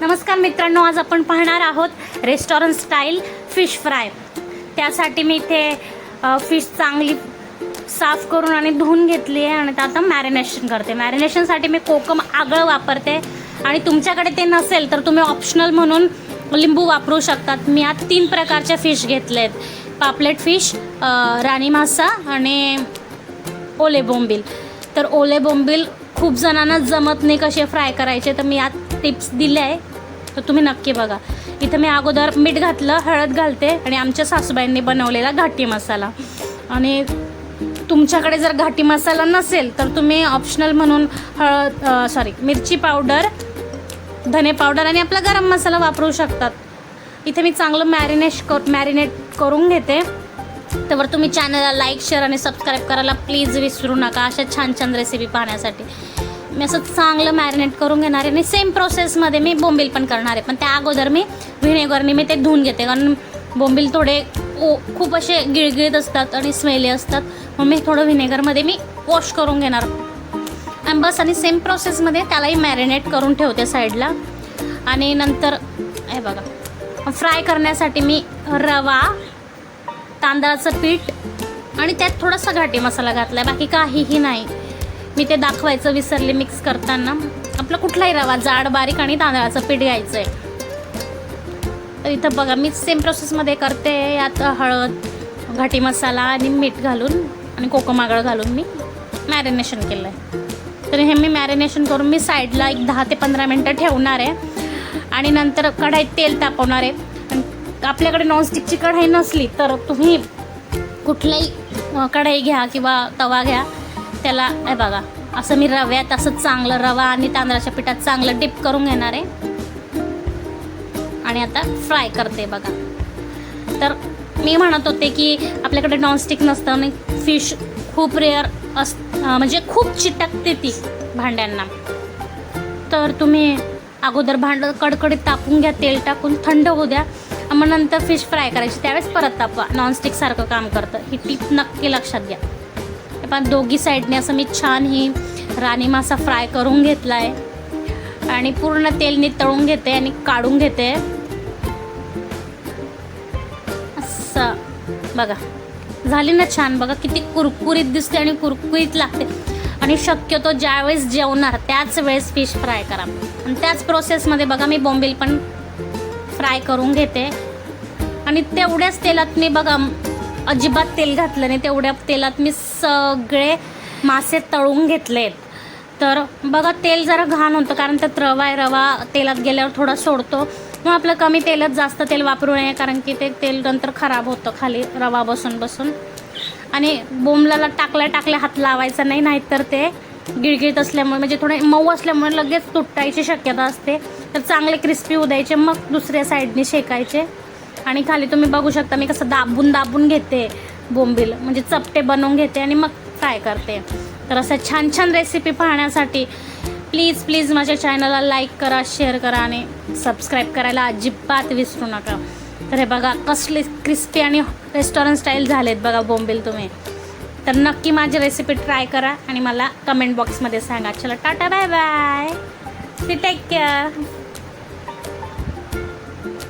नमस्कार मित्रांनो आज आपण पाहणार आहोत रेस्टॉरंट स्टाईल फिश फ्राय त्यासाठी मी इथे फिश चांगली साफ करून आणि धुवून घेतली आहे आणि आता मॅरिनेशन करते. मॅरिनेशनसाठी मी कोकम आगळ वापरते. आणि तुमच्याकडे ते नसेल तर तुम्ही ऑप्शनल म्हणून लिंबू वापरू शकतात. मी आज तीन प्रकारच्या फिश घेतले आहेत. पापलेट फिश राणी मासा आणि ओले बोंबील. तर ओले बोंबील खूप जणांना जमत नाही कसे फ्राय करायचे तर मी आत टिप्स दिले आहे तर तुम्ही नक्की बघा. इथं मी अगोदर मीठ घातलं हळद घालते आणि आमच्या सासूबाईंनी बनवलेला घाटी मसाला. आणि तुमच्याकडे जर घाटी मसाला नसेल तर तुम्ही ऑप्शनल म्हणून हळद सॉरी मिरची पावडर धने पावडर आणि आपला गरम मसाला वापरू शकतात. इथे मी चांगलं मॅरिनेश कर मॅरिनेट करून घेते. तर तुम्ही चॅनलला लाईक शेअर आणि सबस्क्राईब करायला प्लीज विसरू नका. अशा छान छान रेसिपी पाहण्यासाठी. मी असं चांगलं मॅरिनेट करून घेणार आहे. आणि सेम प्रोसेसमध्ये मी बोंबील पण करणार आहे. पण त्या अगोदर मी व्हिनेगरने मी ते धुवून घेते. कारण बोंबील थोडे ओ खूप असे गिळगिळत असतात आणि स्मेली असतात. मग मी थोडं व्हिनेगरमध्ये मी वॉश करून घेणार. आणि बस आणि सेम प्रोसेसमध्ये त्यालाही मॅरिनेट करून ठेवते साईडला आणि नंतर हे बघा. फ्राय करण्यासाठी मी रवा तांदळाचं पीठ आणि त्यात थोडासा घाटी मसाला घातला आहे बाकी काहीही नाही. मी ते दाखवायचं विसरले मिक्स करताना. आपला कुठलाही रवा जाड बारीक आणि तांदळाचं पीठ घ्यायचं आहे तर इथं बघा मी सेम प्रोसेसमध्ये करते. यात हळद घाटी मसाला आणि मीठ घालून आणि कोकमागळ घालून मी मॅरिनेशन केलं आहे तर हे मी मॅरिनेशन करून मी साईडला एक दहा ते पंधरा मिनटं ठेवणार आहे. आणि नंतर कढाईत तेल तापवणार आहे. आपल्याकडे नॉनस्टिकची कढाई नसली तर तुम्ही कुठलाही कढाई घ्या किंवा तवा घ्या. त्याला हे बघा असं मी रव्यात असं चांगलं रवा आणि तांदळाच्या पिठात चांगलं डिप करून घेणार आहे. आणि आता फ्राय करते बघा. तर मी म्हणत होते की आपल्याकडे नॉनस्टिक नसतं आणि फिश खूप रेअर अस म्हणजे खूप चिटकते ती भांड्यांना. तर तुम्ही अगोदर भांडं कडकडीत तापून घ्या तेल टाकून थंड होऊ द्या. मग नंतर फिश फ्राय करायची त्यावेळेस परत तापवा. नॉनस्टिकसारखं काम करतं. ही टीप नक्की लक्षात घ्या. हे पण दोघी साईडने असं मी छान ही राणी मासा फ्राय करून घेतला आहे आणि पूर्ण तेलनी तळून घेते आणि काढून घेते. असं. बघा. झाली ना छान. बघा किती कुरकुरीत दिसते आणि कुरकुरीत लागते. आणि शक्यतो ज्यावेळेस जेवणार त्याच वेळेस फिश फ्राय करा. आणि त्याच प्रोसेसमध्ये बघा मी बोंबील पण फ्राय करून घेते. आणि तेवढ्याच तेलात मी बघा अजिबात तेल घातलं नाही. तेवढ्या तेलात मी सगळे मासे तळून घेतलेत. तर बघा तेल जरा घाण होतं कारण त्यात रवा आहे. रवा तेलात गेल्यावर थोडा सोडतो. मग आपलं कमी तेलात जास्त तेल वापरू नये कारण की ते तेल नंतर खराब होतं खाली रवा बसून बसून. आणि बोंबलाला टाकल्या टाकल्या हात लावायचा नाही नाहीतर ते गिळगिळत असल्यामुळे म्हणजे थोडे मऊ असल्यामुळे लगेच तुटायची शक्यता असते. तर चांगले क्रिस्पी होऊ द्यायचे मग दुसऱ्या साईडने शेकायचे. आणि खाली तुम्ही बघू शकता मी कसं दाबून दाबून घेते बोंबील. म्हणजे चपटे बनवून घेते आणि मग फ्राय करते. तर असं छान छान रेसिपी पाहण्यासाठी प्लीज प्लीज माझ्या चॅनलला लाईक करा शेअर करा आणि सबस्क्राईब करायला अजिबात विसरू नका. तर हे बघा कसले क्रिस्पी आणि रेस्टॉरंट स्टाईल झालेत बघा बोंबील तुम्ही. तर नक्की माझी रेसिपी ट्राय करा आणि मला कमेंट बॉक्समध्ये सांगा. चला tata bye bye take care